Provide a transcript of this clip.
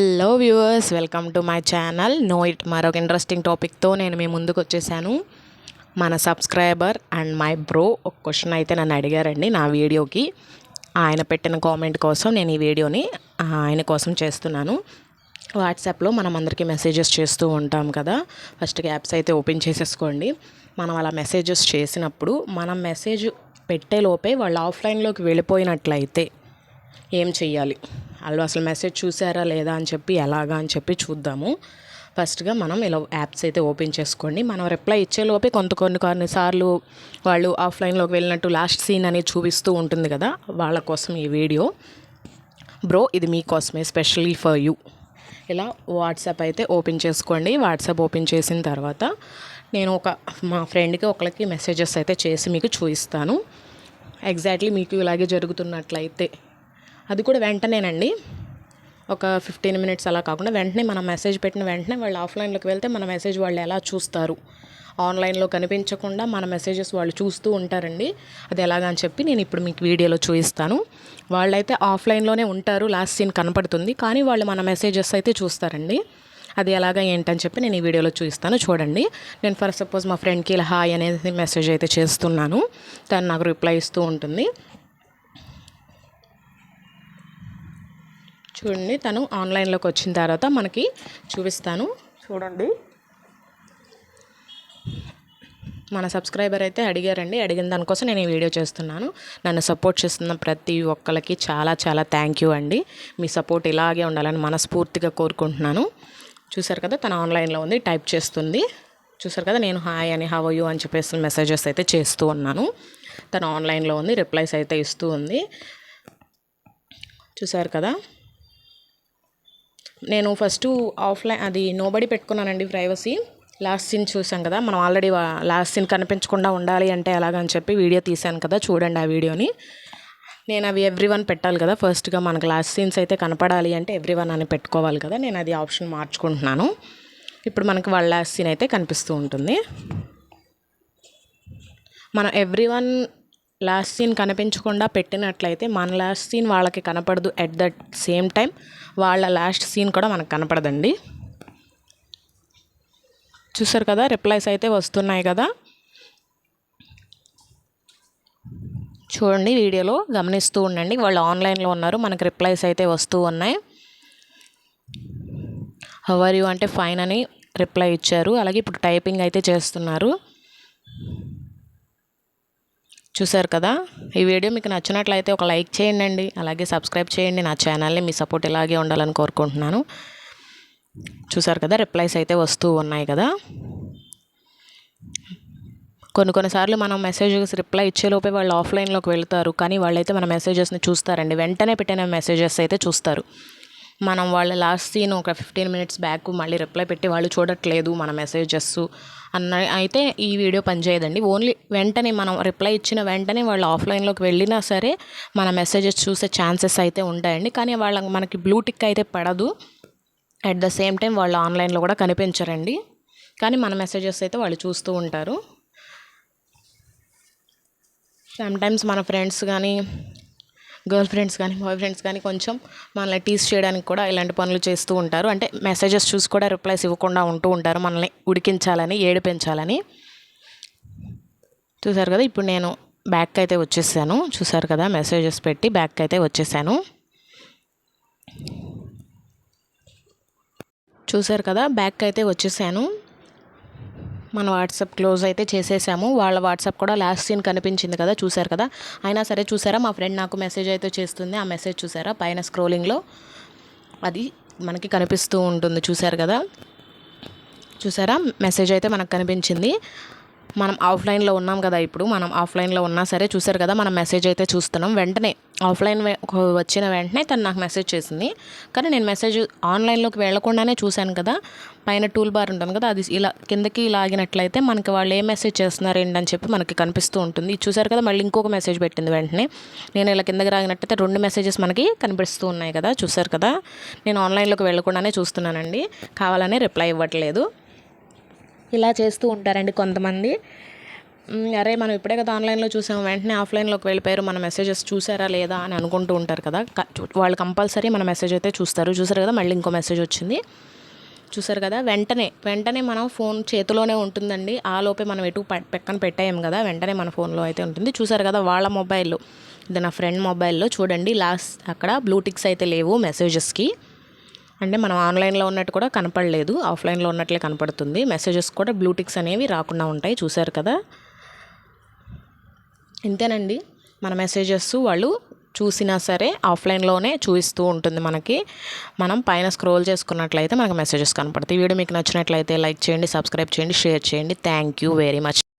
Hello viewers welcome to my channel know it మరొక interesting టాపిక్తో నేను మీ ముందుకు వచ్చేసాను. మన సబ్స్క్రైబర్ అండ్ మై బ్రో ఒక క్వశ్చన్ అయితే నన్ను అడిగారండి నా వీడియోకి ఆయన పెట్టిన కామెంట్ కోసం నేను ఈ వీడియోని ఆయన కోసం చేస్తున్నాను. వాట్సాప్లో మనం అందరికీ మెసేజెస్ చేస్తూ ఉంటాం కదా. ఫస్ట్ యాప్స్ అయితే ఓపెన్ చేసేసుకోండి. మనం అలా మెసేజెస్ చేసినప్పుడు మనం మెసేజ్ పెట్టే లోపే వాళ్ళు ఆఫ్లైన్లోకి వెళ్ళిపోయినట్లయితే ఏం చెయ్యాలి? వాళ్ళు అసలు మెసేజ్ చూసారా లేదా అని చెప్పి ఎలాగా అని చెప్పి చూద్దాము. ఫస్ట్గా మనం ఇలా యాప్స్ అయితే ఓపెన్ చేసుకోండి. మనం రిప్లై ఇచ్చేలోపే కొంత కొన్ని కొన్నిసార్లు వాళ్ళు ఆఫ్లైన్లోకి వెళ్ళినట్టు లాస్ట్ సీన్ అనేది చూపిస్తూ ఉంటుంది కదా వాళ్ళ కోసం ఈ వీడియో. బ్రో ఇది మీకోసమే స్పెషల్లీ ఫర్ యూ. ఇలా వాట్సాప్ అయితే ఓపెన్ చేసుకోండి. వాట్సాప్ ఓపెన్ చేసిన తర్వాత నేను ఒక మా ఫ్రెండ్కి ఒకరికి మెసేజెస్ అయితే చేసి మీకు చూపిస్తాను. ఎగ్జాక్ట్లీ మీకు ఇలాగే జరుగుతున్నట్లయితే అది కూడా వెంటనేనండి. ఒక ఫిఫ్టీన్ మినిట్స్ అలా కాకుండా వెంటనే మనం మెసేజ్ పెట్టిన వెంటనే వాళ్ళు ఆఫ్లైన్లోకి వెళ్తే మన మెసేజ్ వాళ్ళు ఎలా చూస్తారు? ఆన్లైన్లో కనిపించకుండా మన మెసేజెస్ వాళ్ళు చూస్తూ ఉంటారండి. అది ఎలాగని చెప్పి నేను ఇప్పుడు మీకు వీడియోలో చూపిస్తాను. వాళ్ళైతే ఆఫ్లైన్లోనే ఉంటారు లాస్ట్ సీన్ కనపడుతుంది. కానీ వాళ్ళు మన మెసేజెస్ అయితే చూస్తారండి. అది ఎలాగా ఏంటని చెప్పి నేను ఈ వీడియోలో చూపిస్తాను. చూడండి. నేను ఫర్ సపోజ్ మా ఫ్రెండ్కి ఇలా హాయ్ అనేది మెసేజ్ అయితే చేస్తున్నాను. తను నాకు రిప్లై ఇస్తూ ఉంటుంది. చూడండి తను ఆన్లైన్లోకి వచ్చిన తర్వాత మనకి చూపిస్తాను. చూడండి. మన సబ్స్క్రైబర్ అయితే అడిగారండి అడిగిన దానికోసం నేను ఈ వీడియో చేస్తున్నాను. నన్ను సపోర్ట్ చేస్తున్న ప్రతి ఒక్కరికి చాలా చాలా థ్యాంక్ యూ అండి. మీ సపోర్ట్ ఇలాగే ఉండాలని మనస్ఫూర్తిగా కోరుకుంటున్నాను. చూసారు కదా తను ఆన్లైన్లో ఉంది టైప్ చేస్తుంది. చూసారు కదా నేను హాయ్ అని హవ్ యూ అని చెప్పేసి మెసేజెస్ అయితే చేస్తూ ఉన్నాను. తను ఆన్లైన్లో ఉంది రిప్లైస్ అయితే ఇస్తూ ఉంది. చూసారు కదా? నేను ఫస్ట్ ఆఫ్లైన్ అది నోబడి పెట్టుకున్నానండి ప్రైవసీ. లాస్ట్ సీన్ చూసాం కదా మనం ఆల్రెడీ లాస్ట్ సీన్ కనిపించకుండా ఉండాలి అంటే ఎలాగని చెప్పి వీడియో తీశాను కదా చూడండి ఆ వీడియోని. నేను అవి ఎవ్రీ వన్ పెట్టాలి కదా ఫస్ట్గా మనకు లాస్ట్ సీన్స్ అయితే కనపడాలి అంటే ఎవ్రీ వన్ అని పెట్టుకోవాలి కదా నేను అది ఆప్షన్ మార్చుకుంటున్నాను. ఇప్పుడు మనకి వాళ్ళ లాస్ట్ సీన్ అయితే కనిపిస్తూ ఉంటుంది. మనం ఎవ్రీ వన్ లాస్ట్ సీన్ కనిపించకుండా పెట్టినట్లయితే మన లాస్ట్ సీన్ వాళ్ళకి కనపడదు ఎట్ దట్ సేమ్ టైం వాళ్ళ లాస్ట్ సీన్ కూడా మనకు కనపడదండి. చూసారు కదా రిప్లైస్ అయితే వస్తున్నాయి కదా. చూడండి వీడియోలో గమనిస్తూ ఉండండి. వాళ్ళు ఆన్లైన్లో ఉన్నారు మనకు రిప్లైస్ అయితే వస్తూ ఉన్నాయి. హవర్ యూ అంటే ఫైన్ అని రిప్లై ఇచ్చారు. అలాగే ఇప్పుడు టైపింగ్ అయితే చేస్తున్నారు. చూసారు కదా? ఈ వీడియో మీకు నచ్చినట్లయితే ఒక లైక్ చేయండి అలాగే సబ్స్క్రైబ్ చేయండి. నా ఛానల్ని మీ సపోర్ట్ ఇలాగే ఉండాలని కోరుకుంటున్నాను. చూసారు కదా? రిప్లైస్ అయితే వస్తూ ఉన్నాయి కదా? కొన్ని కొన్నిసార్లు మనం మెసేజెస్ రిప్లై ఇచ్చేలోపే వాళ్ళు ఆఫ్లైన్లోకి వెళ్తారు. కానీ వాళ్ళైతే మన మెసేజెస్ని చూస్తారండి. వెంటనే పెట్టిన మెసేజెస్ అయితే చూస్తారు. మనం వాళ్ళ లాస్ట్ సీన్ ఒక ఫిఫ్టీన్ మినిట్స్ బ్యాక్ మళ్ళీ రిప్లై పెట్టి వాళ్ళు చూడట్లేదు మన మెసేజెస్ అన్న అయితే ఈ వీడియో పనిచేయదండి. ఓన్లీ వెంటనే మనం రిప్లై ఇచ్చిన వెంటనే వాళ్ళు ఆఫ్లైన్లోకి వెళ్ళినా సరే మన మెసేజెస్ చూసే ఛాన్సెస్ అయితే ఉంటాయండి. కానీ వాళ్ళ మనకి బ్లూటిక్ అయితే పడదు. అట్ ద సేమ్ టైం వాళ్ళు ఆన్లైన్లో కూడా కనిపించరండి. కానీ మన మెసేజెస్ అయితే వాళ్ళు చూస్తూ ఉంటారు. సమ్టైమ్స్ మన ఫ్రెండ్స్ కానీ గర్ల్ ఫ్రెండ్స్ కానీ బాయ్ ఫ్రెండ్స్ కానీ కొంచెం మనల్ని టీస్ చేయడానికి కూడా ఇలాంటి పనులు చేస్తూ ఉంటారు. అంటే మెసేజెస్ చూసి కూడా రిప్లైస్ ఇవ్వకుండా ఉంటూ ఉంటారు మనల్ని ఉడికించాలని ఏడిపించాలని చూసారు కదా ఇప్పుడు నేను బ్యాక్ అయితే వచ్చేసాను. చూసారు కదా మెసేజెస్ పెట్టి బ్యాక్ అయితే వచ్చేసాను. చూసారు కదా బ్యాక్ అయితే వచ్చేసాను. మన వాట్సాప్ క్లోజ్ అయితే చేసేసాము. వాళ్ళ వాట్సాప్ కూడా లాస్ట్ సీన్ కనిపించింది కదా చూశారు కదా. అయినా సరే చూసారా? మా ఫ్రెండ్ నాకు మెసేజ్ అయితే చేస్తుంది. ఆ మెసేజ్ చూసారా? పైన స్క్రోలింగ్లో అది మనకి కనిపిస్తూ ఉంటుంది. చూశారు కదా? చూసారా? మెసేజ్ అయితే మనకు కనిపించింది. మనం ఆఫ్లైన్లో ఉన్నాం కదా ఇప్పుడు మనం ఆఫ్లైన్లో ఉన్నా సరే చూసారు కదా మనం మెసేజ్ అయితే చూస్తున్నాం. వెంటనే ఆఫ్లైన్ వచ్చిన వెంటనే తను నాకు మెసేజ్ చేసింది. కానీ నేను మెసేజ్ ఆన్లైన్లోకి వెళ్ళకుండానే చూశాను కదా పైన టూల్ బార్ ఉంటుంది కదా అది ఇలా కిందకి లాగినట్లయితే మనకి వాళ్ళు ఏ మెసేజ్ చేస్తున్నారు ఏంటని చెప్పి మనకి కనిపిస్తూ ఉంటుంది. చూసారు కదా మళ్ళీ ఇంకొక మెసేజ్ పెట్టింది వెంటనే. నేను ఇలా కిందకి రాగినట్టయితే రెండు మెసేజెస్ మనకి కనిపిస్తూ ఉన్నాయి కదా చూసారు కదా. నేను ఆన్లైన్లోకి వెళ్ళకుండానే చూస్తున్నానండి. కావాలనే రిప్లై ఇవ్వట్లేదు. ఇలా చేస్తూ ఉంటారండి కొంతమంది. అరే మనం ఇప్పుడే కదా ఆన్లైన్లో చూసాం వెంటనే ఆఫ్లైన్లోకి వెళ్ళిపోయారు మన మెసేజెస్ చూసారా లేదా అని అనుకుంటూ ఉంటారు కదా. వాళ్ళు కంపల్సరీ మన మెసేజ్ అయితే చూస్తారు. చూసారు కదా మళ్ళీ ఇంకో మెసేజ్ వచ్చింది. చూసారు కదా వెంటనే వెంటనే మనం ఫోన్ చేతిలోనే ఉంటుందండి. ఆ లోపే మనం ఎటు ప- పక్కన పెట్టాము కదా వెంటనే మన ఫోన్లో అయితే ఉంటుంది. చూసారు కదా వాళ్ళ మొబైల్లో ఇది నా ఫ్రెండ్ మొబైల్లో చూడండి లాస్ట్ అక్కడ బ్లూటిక్స్ అయితే లేవు మెసేజెస్కి అంటే మనం ఆన్లైన్లో ఉన్నట్టు కూడా కనపడలేదు. ఆఫ్లైన్లో ఉన్నట్లే కనపడుతుంది. మెసేజెస్ కూడా బ్లూటిక్స్ అనేవి రాకుండా ఉంటాయి. చూశారు కదా? ఇంతేనండి. మన మెసేజెస్ వాళ్ళు చూసినా సరే ఆఫ్లైన్లోనే చూపిస్తూ ఉంటుంది మనకి. మనం పైన స్క్రోల్ చేసుకున్నట్లయితే మనకు మెసేజెస్ కనపడతాయి. వీడియో మీకు నచ్చినట్లయితే లైక్ చేయండి సబ్స్క్రైబ్ చేయండి షేర్ చేయండి. Thank you very much.